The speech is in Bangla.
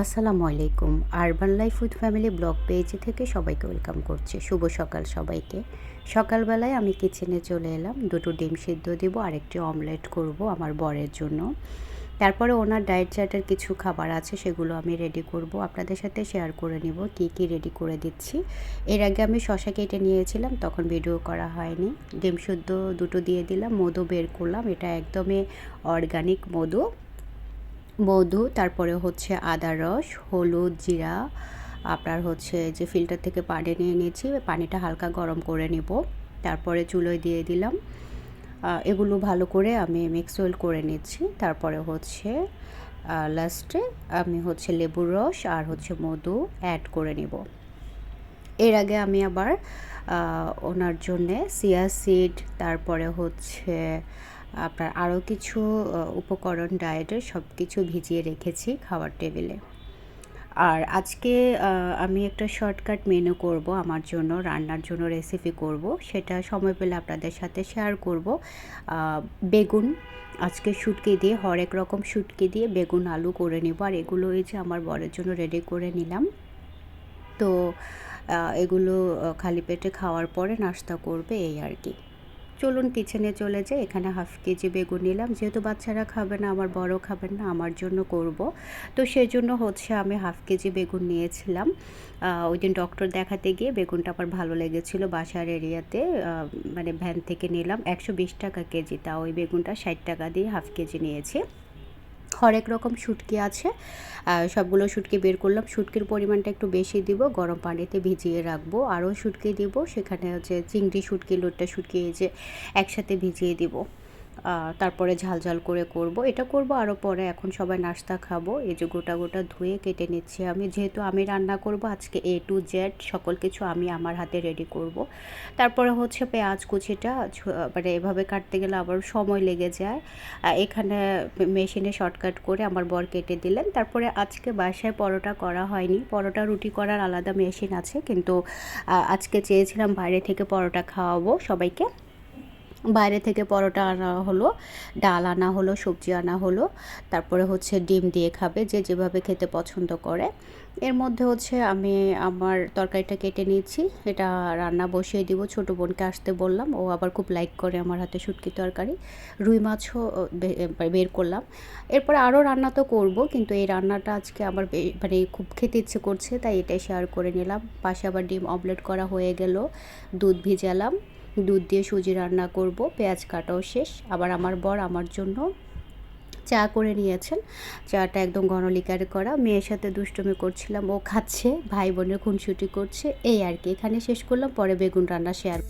আসসালামু আলাইকুম। Urban life with family blog page থেকে সবাইকে ওয়েলকাম করছি। শুভ সকাল সবাইকে। সকালবেলায় আমি কিচেনে চলে এলাম। দুটো ডিম সিদ্ধ দিব, আরেকটি অমলেট করব আমার বরের জন্য। তারপরে ওনার ডায়েট চার্টের কিছু খাবার আছে, সেগুলো আমি রেডি করব। আপনাদের সাথে শেয়ার করে নিব কি কি রেডি করে দিচ্ছি। এর আগে আমি শশা কেটে নিয়েছিলাম, তখন ভিডিও করা হয়নি। ডিম শুদ্ধ দুটো দিয়ে দিলাম, মধু বের করলাম। এটা একদমই অর্গানিক মধু। মধু, তারপরে হচ্ছে আদা রস, হলুদ, জিরা, আপনার হচ্ছে যে ফিল্টার থেকে পানি নিয়ে নিয়েছি পানিটা হালকা গরম করে নেব। তারপরে চুলোয় দিয়ে দিলাম। এগুলো ভালো করে আমি মিক্স ওয়েল করে নিচ্ছি। তারপরে হচ্ছে লাস্টে আমি হচ্ছে লেবুর রস আর হচ্ছে মধু অ্যাড করে নিব। এর আগে আমি আবার ওনার জন্যে সিয়া সিড তারপরে হচ্ছে আপনার আরও কিছু উপকরণ, ডায়েটের সব কিছু ভিজিয়ে রেখেছি খাওয়ার টেবিলে। আর আজকে আমি একটা শর্টকাট মেনু করব, আমার জন্য, রান্নার জন্য রেসিপি করব। সেটা সময় পেলে আপনাদের সাথে শেয়ার করব। বেগুন, আজকে শুটকি দিয়ে, হরেক রকম শুটকি দিয়ে বেগুন, আলু করে নেব। আর এগুলো এই যে আমার বরের জন্য রেডি করে নিলাম। তো এগুলো খালি পেটে খাওয়ার পরে নাস্তা করবে, এই আর কি। চলুন কিচেনে চলে যাই। এখানে হাফ কেজি বেগুন নিলাম। যেহেতু বাচ্চারা খাবে না, আমার বড় খাবেন না, আমার জন্য করব। তো সেই জন্য হচ্ছে আমি হাফ কেজি বেগুন নিয়েছিলাম। ওই দিন ডক্টর দেখাতে গিয়ে বেগুনটা আমার ভালো লেগেছিল বাসার এরিয়াতে। মানে ভ্যান থেকে নিলাম। একশো বিশ টাকা কেজি, তা ওই বেগুনটা ষাট টাকা দিয়ে হাফ কেজি নিয়েছি। হরেক রকম শুটকি আছে। সবগুলো শুটকি বের করলাম। শুটকির পরিমাণটা একটু বেশি দিব, গরম পানিতে ভিজিয়ে রাখব। আরও শুটকি দিব, সেখানে হচ্ছে চিংড়ি শুটকি, লোটটা শুটকি, এই যে একসাথে ভিজিয়ে দিব। তারপরে ঝাল ঝাল করে করব। এটা করব আরও পরে। এখন সবাই নাস্তা খাব। এই যে গোটা গোটা ধুয়ে কেটে নিচ্ছি আমি। যেহেতু আমি রান্না করব, আজকে এ টু জেড সকল কিছু আমি আমার হাতে রেডি করব। তারপরে হচ্ছে পেঁয়াজ কুচিটা মানে এভাবে কাটতে গেলে আবার সময় লেগে যায়। এখানে মেশিনে শর্টকাট করে আমার বর কেটে দিলেন। তারপরে আজকে বাসায় পরোটা করা হয়নি। পরোটা রুটি করার আলাদা মেশিন আছে। কিন্তু আজকে চেয়েছিলাম বাইরে থেকে পরোটা খাওয়াবো সবাইকে। বাইরে থেকে পরোটা আনা হলো, ডাল আনা হলো, সবজি আনা হলো, তারপরে হচ্ছে ডিম দিয়ে খাবে যে যেভাবে খেতে পছন্দ করে। এর মধ্যে হচ্ছে আমি আমার তরকারিটা কেটে নিয়েছি, এটা রান্না বসিয়ে দিব, ছোট বোনকে আসতে বললাম, ও আবার খুব লাইক করে আমার হাতে শুটকি তরকারি, রুই মাছও বের করলাম। এরপরে আরও রান্না তো করব, কিন্তু এই রান্নাটা আজকে আমার মানে খুব খেতে ইচ্ছে করছে, তাই এটাই শেয়ার করে নিলাম। পাশে আবার ডিম অমলেট করা হয়ে গেল, দুধ ভিজালাম। দুধ দিয়ে সুজি রান্না করব, পেঁয়াজ কাটাও শেষ। আবার আমার বর আমার জন্য চা করে নিয়েছেন। চাটা একদম গণলিকার করা। মেয়ের সাথে দুষ্টমি করছিলাম, ও খাচ্ছে, ভাই বোনের খুনসুটি করছে, এই আর কি। এখানে শেষ করলাম, পরে বেগুন রান্না শেয়ার